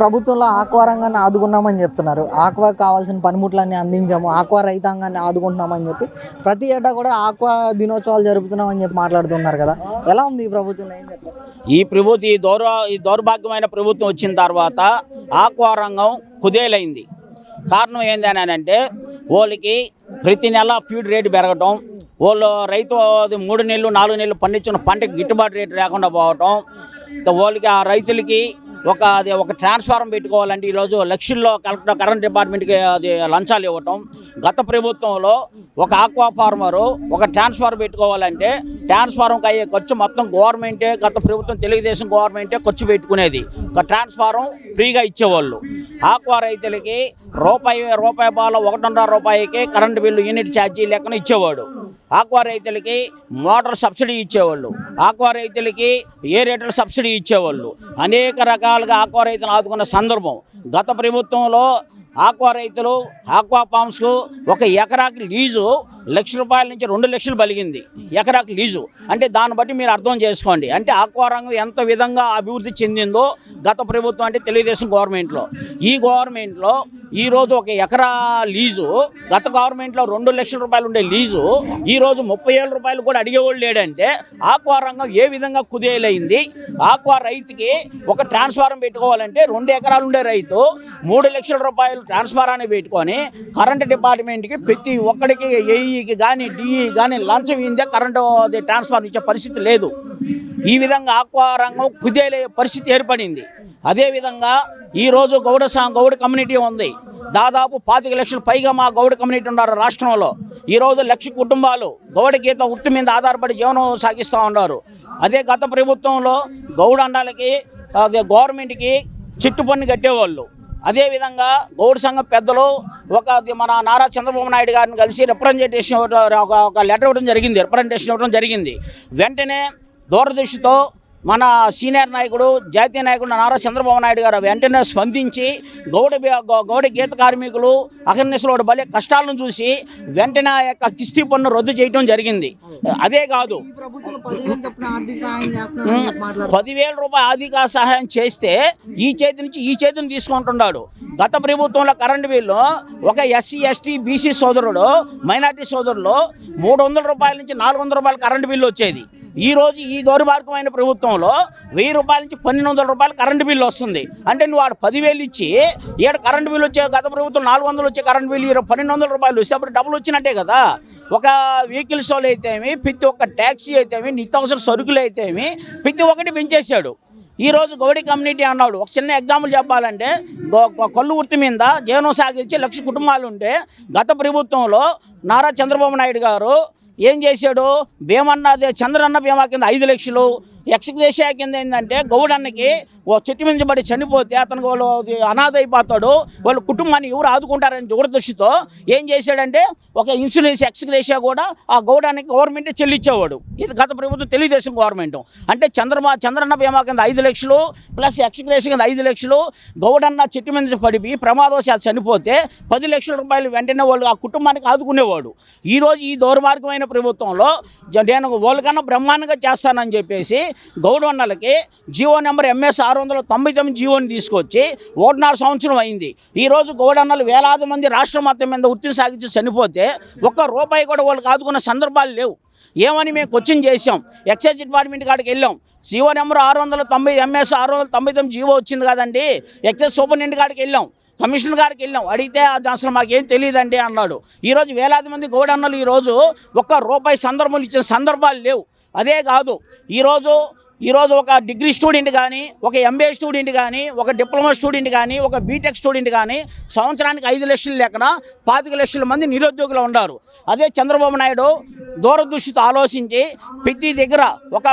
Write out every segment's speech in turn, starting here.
ప్రభుత్వంలో ఆక్వా రంగాన్ని ఆదుకున్నామని చెప్తున్నారు. ఆక్వా కావాల్సిన పనిముట్లన్నీ అందించాము. ఆక్వా రైతాంగాన్ని ఆదుకుంటున్నామని చెప్పి ప్రతి ఏటా కూడా ఆక్వా దినోత్సవాలు జరుపుతున్నామని చెప్పి మాట్లాడుతున్నారు కదా. ఎలా ఉంది ఈ ప్రభుత్వం? ఈ ప్రభుత్వం ఈ దౌర ఈ దౌర్భాగ్యమైన ప్రభుత్వం వచ్చిన తర్వాత ఆక్వా రంగం కుదేలైంది. కారణం ఏందని అంటే వాళ్ళకి ప్రతి నెల ఫీడ్ రేటు పెరగటం వాళ్ళు రైతు అది మూడు నెలలు నాలుగు నెలలు పండించిన పంటకి గిట్టుబాటు రేటు లేకుండా పోవటం వాళ్ళకి ఆ రైతులకి ఒక అది ఒక ట్రాన్స్ఫార్మర్ పెట్టుకోవాలంటే ఈరోజు లక్షల్లో కలెక్టర్ కరెంట్ డిపార్ట్మెంట్కి అది లంచాలు ఇవ్వటం. గత ప్రభుత్వంలో ఒక ఆక్వా ఫార్మరు ఒక ట్రాన్స్ఫార్మర్ పెట్టుకోవాలంటే ట్రాన్స్ఫార్మర్కి అయ్యే ఖర్చు మొత్తం గవర్నమెంటే గత ప్రభుత్వం తెలుగుదేశం గవర్నమెంటే ఖర్చు పెట్టుకునేది. ఒక ట్రాన్స్ఫార్మర్ ఫ్రీగా ఇచ్చేవాళ్ళు. ఆక్వా రైతులకి రూపాయి రూపాయి బాల ఒకటిన్నర రూపాయికి కరెంటు బిల్లు యూనిట్ ఛార్జీ లెక్కన ఇచ్చేవాడు. ఆక్వా రైతులకి మోటార్ సబ్సిడీ ఇచ్చేవాళ్ళు. ఆక్వా రైతులకి ఏ రేట్ల సబ్సిడీ ఇచ్చేవాళ్ళు? అనేక రకాల రకాలుగా ఆక్వా ఆదుకున్న సందర్భం. గత ప్రభుత్వంలో ఆక్వా రైతులు ఆక్వా పామ్స్కు ఒక ఎకరాకి లీజు లక్ష రూపాయల నుంచి రెండు లక్షలు పలిగింది. ఎకరాకి లీజు. అంటే దాన్ని బట్టి మీరు అర్థం చేసుకోండి. అంటే ఆక్వా రంగం ఎంత విధంగా అభివృద్ధి చెందిందో గత ప్రభుత్వం అంటే తెలుగుదేశం గవర్నమెంట్లో. ఈ గవర్నమెంట్లో ఈరోజు ఒక ఎకరా లీజు గత గవర్నమెంట్లో రెండు లక్షల రూపాయలు ఉండే లీజు ఈరోజు ముప్పై ఏళ్ళ రూపాయలు కూడా అడిగేవాళ్ళు లేడంటే ఆక్వా రంగం ఏ విధంగా కుదేలైంది? ఆక్వా రైతుకి ఒక ట్రాన్స్ఫారం పెట్టుకోవాలంటే రెండు ఎకరాలు ఉండే రైతు మూడు లక్షల రూపాయలు ట్రాన్స్ఫారాన్ని పెట్టుకొని కరెంట్ డిపార్ట్మెంట్కి ప్రతి ఒక్కడికి ఏఈకి కానీ డిఈ కానీ లంచం ఇందే కరెంటు అది ట్రాన్స్ఫార్మర్ ఇచ్చే పరిస్థితి లేదు. ఈ విధంగా ఆక్వా రంగం కుదేలే పరిస్థితి ఏర్పడింది. అదేవిధంగా ఈరోజు గౌడ సా గౌడ కమ్యూనిటీ ఉంది. దాదాపు పాతిక లక్షల పైగా మా గౌడ కమ్యూనిటీ ఉన్నారు రాష్ట్రంలో. ఈరోజు లక్ష కుటుంబాలు గౌడ గీత వృత్తి మీద ఆధారపడి జీవనం సాగిస్తూ ఉన్నారు. అదే గత ప్రభుత్వంలో గౌడ అండాలకి అదే గవర్నమెంట్కి చిట్టు పన్ను కట్టేవాళ్ళు. అదేవిధంగా గౌడ్ సంఘం పెద్దలు ఒక మన నారా చంద్రబాబు నాయుడు గారిని కలిసి రిప్రజెంటేషన్ ఒక ఒక లెటర్ ఇవ్వడం జరిగింది రిప్రజెంటేషన్ ఇవ్వడం జరిగింది. వెంటనే దూరదృష్టితో మన సీనియర్ నాయకుడు జాతీయ నాయకుడు నారా చంద్రబాబు నాయుడు గారు వెంటనే స్పందించి గౌడ గౌడ గీత కార్మికులు అహర్నిశలో బలే కష్టాలను చూసి వెంటనే ఆ యొక్క కిస్తీ పన్ను రద్దు చేయడం జరిగింది. అదే కాదు. ప్రభుత్వం పదివేలు రూపాయల ఆర్థిక సహాయం చేస్తే ఈ చేతి నుంచి ఈ చేతిని తీసుకుంటున్నాడు. గత ప్రభుత్వంలో కరెంటు బిల్లు ఒక ఎస్సీ ఎస్టీ బీసీ సోదరుడు మైనార్టీ సోదరులు మూడు వందల రూపాయల నుంచి నాలుగు వందల రూపాయల కరెంటు బిల్లు వచ్చేది. ఈ రోజు ఈ దౌర్భాగ్యమైన ప్రభుత్వంలో వెయ్యి రూపాయల నుంచి పన్నెండు వందల రూపాయలు కరెంటు బిల్లు వస్తుంది. అంటే నువ్వు వాడు పదివేలు ఇచ్చి ఏడు కరెంటు బిల్లు వచ్చే గత ప్రభుత్వం నాలుగు వందలు వచ్చే కరెంటు బిల్లు పన్నెండు వందల రూపాయలు వస్తే అప్పుడు డబ్బులు వచ్చినట్టే కదా. ఒక వెహికల్స్ వాళ్ళు అయితేమి ప్రతి ఒక్క ట్యాక్సీ అయితేమి నిత్యావసర సరుకులు అయితేమి ప్రతి ఒక్కటి పెంచేశాడు. ఈ రోజు గౌడి కమ్యూనిటీ అన్నాడు. ఒక చిన్న ఎగ్జాంపుల్ చెప్పాలంటే కొల్లు వృత్తి మీద జీవనం సాగించి లక్ష కుటుంబాలు ఉంటే గత ప్రభుత్వంలో నారా చంద్రబాబు నాయుడు గారు ఏం చేశాడు? భీమన్న చంద్రన్న బీమా కింద ఐదు లక్షలు ఎక్స్గ్రేషియా కింద ఏంటంటే గౌడన్నకి ఓ చెట్టు మీద పడి చనిపోతే అతను వాళ్ళు అనాథ అయిపోతాడు. వాళ్ళ కుటుంబాన్ని ఎవరు ఆదుకుంటారని దూరదృష్టితో ఏం చేశాడంటే ఒక ఇన్సూరెన్స్ ఎక్స్గ్రేషియా కూడా ఆ గౌడానికి గవర్నమెంట్ చెల్లించేవాడు. ఇది గత ప్రభుత్వం తెలుగుదేశం గవర్నమెంట్ అంటే చంద్రమా చంద్రన్న బీమా కింద ఐదు లక్షలు ప్లస్ ఎక్స్గ్రేషియా కింద ఐదు లక్షలు గౌడన్న చెట్టు మీద పడిపి ప్రమాదవశాత్తు చనిపోతే పది లక్షల రూపాయలు వెంటనే వాళ్ళు ఆ కుటుంబానికి ఆదుకునేవాడు. ఈరోజు ఈ దౌర్మార్గమైన ప్రభుత్వంలో నేను వాళ్ళకన్నా బ్రహ్మాండంగా చేస్తానని చెప్పేసి గౌడన్నలకి జియో నెంబర్ ఎంఎస్ ఆరు వందల తొంభై తొమ్మిది జియోని తీసుకొచ్చి ఒకటిన్నర సంవత్సరం అయింది. ఈరోజు గౌడన్నలు వేలాది మంది రాష్ట్రం మొత్తం మీద ఉత్తిని సాగించి చనిపోతే ఒక్క రూపాయి కూడా వాళ్ళకి ఆదుకున్న సందర్భాలు లేవు. ఏమని మేము క్వశ్చన్ చేసాం ఎక్సైజ్ డిపార్ట్మెంట్ కాడికి వెళ్ళాం. జీవో నెంబర్ ఆరు వందల తొంభై ఎంఎస్ ఆరు వందల తొంభై తొమ్మిది జీవో వచ్చింది కదండి. ఎక్సైజ్ సూపరింటెండెంట్ కాడికి వెళ్ళాం. కమిషనర్ గారికి వెళ్ళాం. అడిగితే అది అసలు మాకేం తెలియదండి అన్నాడు. ఈరోజు వేలాది మంది గౌడన్నలు ఈరోజు ఒక్క రూపాయి సందర్భాలు ఇచ్చిన సందర్భాలు లేవు. అదే కాదు ఈరోజు ఈరోజు ఒక డిగ్రీ స్టూడెంట్ కానీ ఒక ఎంబీఏ స్టూడెంట్ కానీ ఒక డిప్లొమా స్టూడెంట్ కానీ ఒక బీటెక్ స్టూడెంట్ కానీ సంవత్సరానికి ఐదు లక్షల లెక్కన పాతిక లక్షల మంది నిరుద్యోగులు ఉన్నారు. అదే చంద్రబాబు నాయుడు దూరదృష్టితో ఆలోచించి ప్రతి దగ్గర ఒక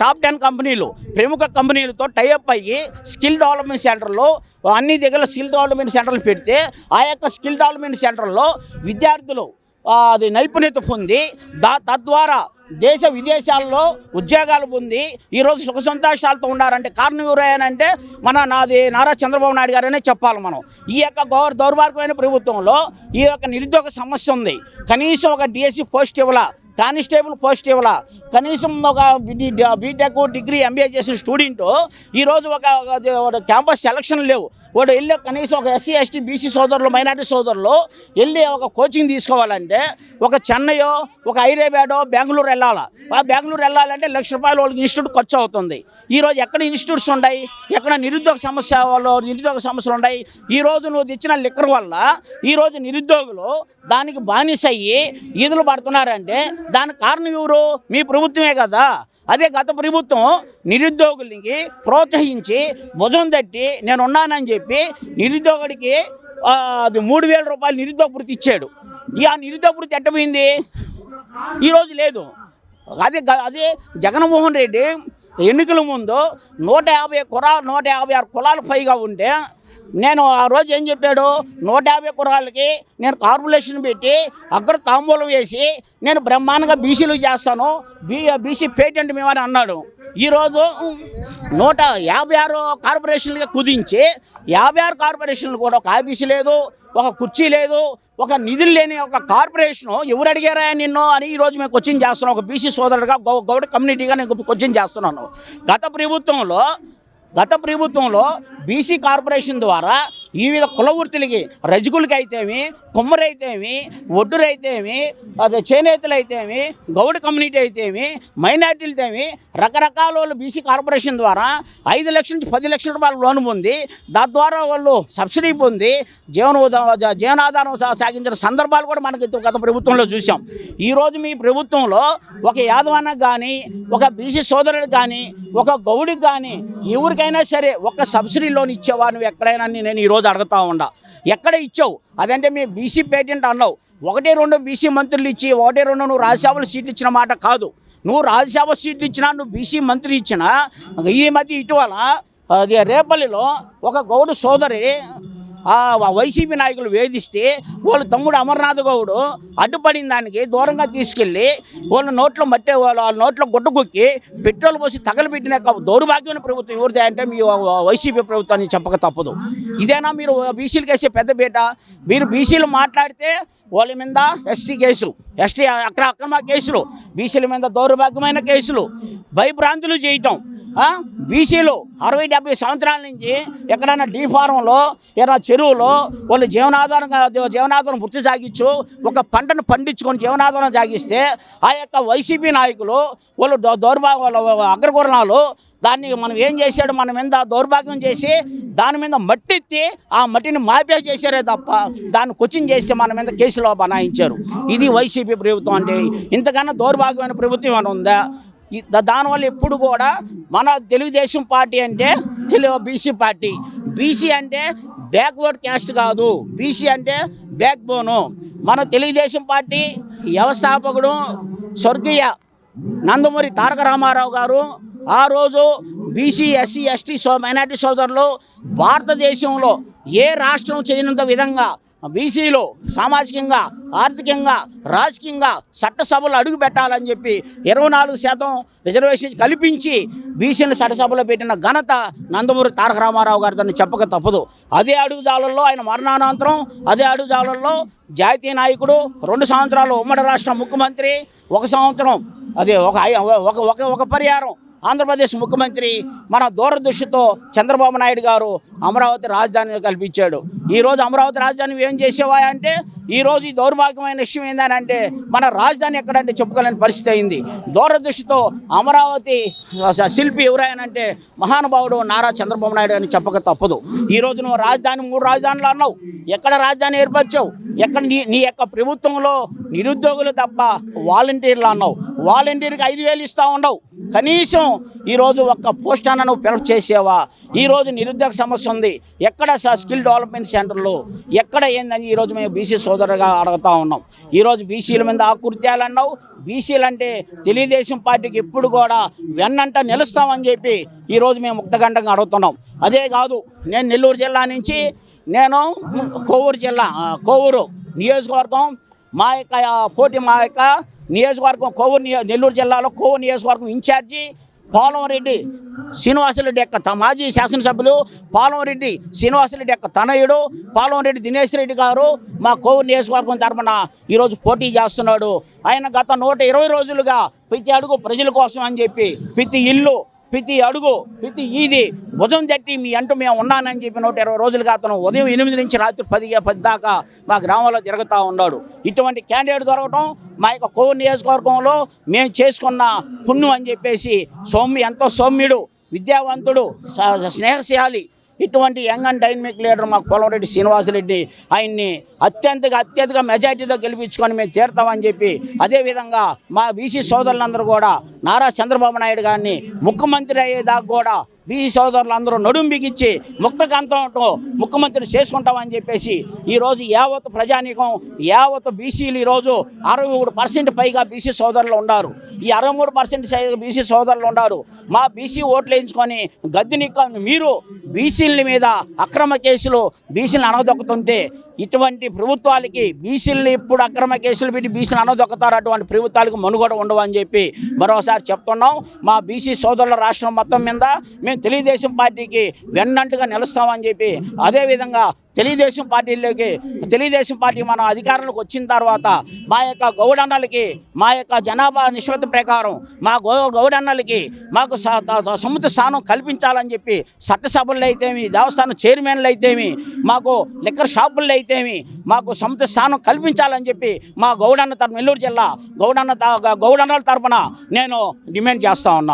టాప్ టెన్ కంపెనీలు ప్రముఖ కంపెనీలతో టైఅప్ అయ్యి స్కిల్ డెవలప్మెంట్ సెంటర్లో అన్ని దగ్గర స్కిల్ డెవలప్మెంట్ సెంటర్లు పెడితే ఆ యొక్క స్కిల్ డెవలప్మెంట్ సెంటర్లో విద్యార్థులు అది నైపుణ్యత పొంది దా తద్వారా దేశ విదేశాల్లో ఉద్యోగాలు పొంది ఈరోజు సుఖ సంతోషాలతో ఉన్నారంటే కారణం ఎవరైనా మన నాది నారా చంద్రబాబు నాయుడు గారనే చెప్పాలి మనం. ఈ యొక్క గౌర దౌర్భాగ్యమైన ప్రభుత్వంలో ఈ యొక్క నిరుద్యోగ సమస్య ఉంది. కనీసం ఒక డిఎస్సి పోస్ట్ ఇవ్వాల? కానిస్టేబుల్ పోస్ట్ ఇవ్వాల కనీసం ఒక బీటెక్ డిగ్రీ ఎంబీఏ చేసిన స్టూడెంట్ ఈరోజు ఒక క్యాంపస్ సెలక్షన్ లేవు. వాడు వెళ్ళి కనీసం ఒక ఎస్సీ ఎస్టీ బీసీ సోదరులు మైనార్టీ సోదరులు వెళ్ళి ఒక కోచింగ్ తీసుకోవాలంటే ఒక చెన్నయో ఒక హైదరాబాదో బెంగళూరు వెళ్ళాలా. ఆ బెంగళూరు వెళ్ళాలంటే లక్ష రూపాయలు వాళ్ళకి ఇన్స్టిట్యూట్ ఖర్చు అవుతుంది. ఈరోజు ఎక్కడ ఇన్స్టిట్యూట్స్ ఉన్నాయి? ఎక్కడ నిరుద్యోగ సమస్య వాళ్ళు నిరుద్యోగ సమస్యలు ఉన్నాయి? ఈరోజు నువ్వు తెచ్చిన లిక్కర్ వల్ల ఈరోజు నిరుద్యోగులు దానికి బానిస అయ్యి ఈదులు పడుతున్నారంటే దానికి కారణం ఎవరు? మీ ప్రభుత్వమే కదా. అదే గత ప్రభుత్వం నిరుద్యోగులకి ప్రోత్సహించి భుజం తట్టి నేను ఉన్నానని చెప్పి నిరుద్యోగుడికి అది మూడు వేల రూపాయలు నిరుద్యోగ వృత్తి ఇచ్చాడు. ఈ ఆ నిరుద్యోగ వృత్తి ఈరోజు లేదు. అదే గ- అదే జగన్మోహన్ రెడ్డి ఎన్నికల ముందు నూట యాభై కురా నూట యాభై ఆరు కులాలు పైగా ఉంటే నేను ఆ రోజు ఏం చెప్పాడు? నూట యాభై కురాలకి నేను కార్పొరేషన్ పెట్టి అక్కడ తాంబూలం వేసి నేను బ్రహ్మాండంగా బీసీలు చేస్తాను. బీ బీసీ పేటెంట్ మేమని అన్నాడు. ఈరోజు నూట యాభై ఆరు కార్పొరేషన్లుగా కుదించి యాభై ఆరు కార్పొరేషన్లు కూడా ఒక ఆఫీసు లేదు ఒక కుర్చీ లేదు ఒక నిధులు లేని ఒక కార్పొరేషన్ ఎవరు అడిగారా నిన్ను అని ఈరోజు మేము క్వశ్చన్ చేస్తున్నాం. ఒక బీసీ సోదరుడుగా గౌడ కమ్యూనిటీగా నేను క్వశ్చన్ చేస్తున్నాను. గత ప్రభుత్వంలో గత ప్రభుత్వంలో బీసీ కార్పొరేషన్ ద్వారా వివిధ కుల వృత్తులకి రజకులకి అయితేమి కుమ్మరైతేమి ఒడ్డురైతేమి అదే చేనేతలు అయితేమి కమ్యూనిటీ అయితేమి మైనార్టీలతేమి రకరకాల వాళ్ళు బీసీ కార్పొరేషన్ ద్వారా ఐదు లక్షల నుంచి పది లక్షల రూపాయలు లోన్ పొంది దాని ద్వారా వాళ్ళు సబ్సిడీ పొంది జీవన జీవనాధారం సాగించిన సందర్భాలు కూడా మనకి గత ప్రభుత్వంలో చూసాం ఈరోజు మీ ప్రభుత్వంలో ఒక యాదవానికి కానీ ఒక బీసీ సోదరుడికి కానీ ఒక గౌడికి కానీ ఎవరికైనా సరే ఒక సబ్సిడీ లోన్ ఇచ్చావా నువ్వు ఎక్కడైనా నేను ఈరోజు అడుగుతా ఉండా. ఎక్కడ ఇచ్చావు? అదంటే మీ బీసీ పేటెంట్ అన్నావు. ఒకటి రెండు బీసీ మంత్రులు ఇచ్చి ఒకటి రెండు నువ్వు రాజ్యసభలో సీట్లు ఇచ్చిన మాట కాదు. నువ్వు రాజ్యసభ సీట్లు ఇచ్చినా నువ్వు బీసీ మంత్రి ఇచ్చినా ఈ మధ్య ఇటీవల అది రేపల్లిలో ఒక గౌడు సోదరి వైసీపీ నాయకులు వేధిస్తే వాళ్ళ తమ్ముడు అమర్నాథ్ గౌడు అడ్డుపడిన దానికి దూరంగా తీసుకెళ్ళి వాళ్ళ నోట్లో మట్టే వాళ్ళ నోట్లో గుడ్డగుక్కి పెట్రోల్ పోసి తగలబెట్టిన దౌర్భాగ్యమైన ప్రభుత్వం ఎవరిదే అంటే మీ వైసీపీ ప్రభుత్వాన్ని చెప్పక తప్పదు. ఇదేనా మీరు బీసీలకు వేసే పెద్దపేట మీరు బీసీలు మాట్లాడితే వాళ్ళ మీద ఎస్టీ కేసులు ఎస్టీ అక్కడ అక్రమ కేసులు బీసీల మీద దౌర్భాగ్యమైన కేసులు భయభ్రాంతులు చేయటం బీసీలు అరవై డెబ్బై సంవత్సరాల నుంచి ఎక్కడైనా డీ ఫారంలో ఏదైనా చెరువులో వాళ్ళు జీవనాధారం జీవనాధారం వృత్తి సాగించు ఒక పంటను పండించుకొని జీవనాధారం సాగిస్తే ఆ యొక్క వైసీపీ నాయకులు వాళ్ళు దౌ- దౌర్భాగ్య వాళ్ళ అగ్రగుణాలు దాన్ని మనం ఏం చేశాడు? మన మీద దౌర్భాగ్యం చేసి దాని మీద మట్టి ఎత్తి ఆ మట్టిని మాఫియా చేశారే తప్ప దాన్ని కొచ్చింగ్ చేస్తే మన మీద కేసులో బనాయించారు. ఇది వైసీపీ ప్రభుత్వం అంటే ఇంతకన్నా దౌర్భాగ్యమైన ప్రభుత్వం ఏమైనా ఉందా? దానివల్ల ఎప్పుడు కూడా మన తెలుగుదేశం పార్టీ అంటే తెలుగు బీసీ పార్టీ. బీసీ అంటే బ్యాక్వర్డ్ క్యాస్ట్ కాదు. బీసీ అంటే బ్యాక్ బోను మన తెలుగుదేశం పార్టీ వ్యవస్థాపకుడు స్వర్గీయ నందమూరి తారక రామారావు గారు ఆ రోజు BC SC ST so minority సోదరులు భారతదేశంలో ఏ రాష్ట్రం చేయనంత విధంగా బీసీలు సామాజికంగా ఆర్థికంగా రాజకీయంగా చట్టసభలు అడుగు పెట్టాలని చెప్పి ఇరవై నాలుగు శాతం రిజర్వేషన్ కల్పించి బీసీని చట్టసభలో పెట్టిన ఘనత నందమూరి తారక రామారావు గారితో చెప్పక తప్పదు. అదే అడుగుజాలల్లో ఆయన మరణానంతరం అదే అడుగుజాలల్లో జాతీయ నాయకుడు రెండు సంవత్సరాలు ఉమ్మడి రాష్ట్ర ముఖ్యమంత్రి ఒక సంవత్సరం అదే ఒక ఒక ఒక ఒక పరిహారం ఆంధ్రప్రదేశ్ ముఖ్యమంత్రి మన దూరదృష్టితో చంద్రబాబు నాయుడు గారు అమరావతి రాజధాని కల్పించాడు. ఈరోజు అమరావతి రాజధాని ఏం చేసేవా అంటే ఈరోజు ఈ దౌర్భాగ్యమైన విషయం ఏందని అంటే మన రాజధాని ఎక్కడంటే చెప్పుకోలేని పరిస్థితి అయింది. దూరదృష్టితో అమరావతి శిల్పి ఎవరైనంటే మహానుభావుడు నారా చంద్రబాబు నాయుడు అని చెప్పక తప్పదు. ఈరోజు నువ్వు రాజధాని మూడు రాజధానులు అన్నావు. ఎక్కడ రాజధాని ఏర్పరిచావు? ఎక్కడ నీ నీ యొక్క ప్రభుత్వంలో నిరుద్యోగులు తప్ప వాలంటీర్లు అన్నావు. వాలంటీర్కి ఐదు వేలు ఇస్తూ ఉండవు. కనీసం ఈరోజు ఒక్క పోస్ట్ అన్న నువ్వు ఫిలప్ చేసేవా? ఈరోజు నిరుద్యోగ సమస్య ఉంది. ఎక్కడ స- స్కిల్ డెవలప్మెంట్ సెంటర్లు? ఎక్కడ ఏందని ఈరోజు మేము బీసీ సోదరుగా అడుగుతా ఉన్నాం. ఈరోజు బీసీల మీద ఆకృత్యాలన్నావు బీసీలు అంటే తెలుగుదేశం పార్టీకి ఎప్పుడు కూడా వెన్నంట నిలుస్తామని చెప్పి ఈరోజు మేము ముక్తగండంగా అడుగుతున్నాం. అదే కాదు నేను నెల్లూరు జిల్లా నుంచి నేను కోవూరు జిల్లా కోవూరు నియోజకవర్గం మా యొక్క పోటీ మా యొక్క నియోజకవర్గం కోవూరు నియో నెల్లూరు జిల్లాలో కోవూరు నియోజకవర్గం ఇన్ఛార్జి పోలంరెడ్డి శ్రీనివాసరెడ్డి యొక్క త- మాజీ శాసనసభ్యులు పోలంరెడ్డి శ్రీనివాసరెడ్డి యొక్క తనయుడు పోలంరెడ్డి దినేష్ రెడ్డి గారు మా కోవూరు నియోజకవర్గం తరపున ఈరోజు పోటీ చేస్తున్నాడు. ఆయన గత నూట ఇరవై రోజులుగా ప్రతి అడుగు ప్రజల కోసం అని చెప్పి ప్రతి ఇల్లు ప్రతి అడుగు ప్రతి ఈది భుజం తట్టి మీ అంటూ మేము ఉన్నానని చెప్పి నూట ఇరవై రోజులుగా అతను ఉదయం ఎనిమిది నుంచి రాత్రి పది పది దాకా మా గ్రామంలో తిరుగుతూ ఉన్నాడు. ఇటువంటి క్యాండిడేట్ దొరకటం మా యొక్క కోవూరు నియోజకవర్గంలో మేము చేసుకున్న పుణ్యం అని చెప్పేసి సౌమ్య ఎంతో సౌమ్యుడు విద్యావంతుడు స్నేహశాలి ఇటువంటి యంగ్ అండ్ డైనమిక్ లీడర్ మాకు పొలంరెడ్డి శ్రీనివాసరెడ్డి ఆయన్ని అత్యంతగా అత్యధిక మెజార్టీతో గెలిపించుకొని మేము తీరుతామని చెప్పి అదేవిధంగా మా బీసీ సోదరులందరూ కూడా నారా చంద్రబాబు నాయుడు గారిని ముఖ్యమంత్రి అయ్యేదాకా కూడా బీసీ సోదరులు అందరూ నడుం బిగించి ముక్తకాంతంతో ముఖ్యమంత్రిని చేసుకుంటామని చెప్పేసి ఈరోజు యావత్ ప్రజానీకం యావత్ బీసీలు ఈరోజు అరవై మూడు పర్సెంట్ పైగా బీసీ సోదరులు ఉన్నారు. ఈ అరవై మూడు పర్సెంట్ బీసీ సోదరులు ఉన్నారు. మా బీసీ ఓట్లు వేయించుకొని గద్దెనిక్క మీరు బీసీల మీద అక్రమ కేసులు బీసీలను అనదొక్కుతుంటే ఇటువంటి ప్రభుత్వాలకి బీసీలు ఇప్పుడు అక్రమ కేసులు పెట్టి బీసీలు అనదొక్కుతారు అటువంటి ప్రభుత్వాలకు మనుగడ ఉండవని చెప్పి మరోసారి చెప్తున్నాం. మా బీసీ సోదరుల రాష్ట్రం మొత్తం మీద మేము తెలుగుదేశం పార్టీకి వెన్నంటుగా నిలుస్తామని చెప్పి అదేవిధంగా తెలుగుదేశం పార్టీలోకి తెలుగుదేశం పార్టీ మన అధికారంలోకి వచ్చిన తర్వాత మా యొక్క గౌడన్నలకి మా యొక్క జనాభా నిష్పత్తి ప్రకారం మా గౌ గౌడన్నలకి మాకు సముద్ర స్థానం కల్పించాలని చెప్పి చట్టసభల్లో అయితేమి దేవస్థానం చైర్మన్లు అయితేమి మాకు లిక్కర్ షాపుల్లో అయితేమి మాకు సముద్ర స్థానం కల్పించాలని చెప్పి మా గౌడన్న తరపు నెల్లూరు జిల్లా గౌడన్న త- గౌడన్నల తరపున నేను డిమాండ్ చేస్తా ఉన్నా.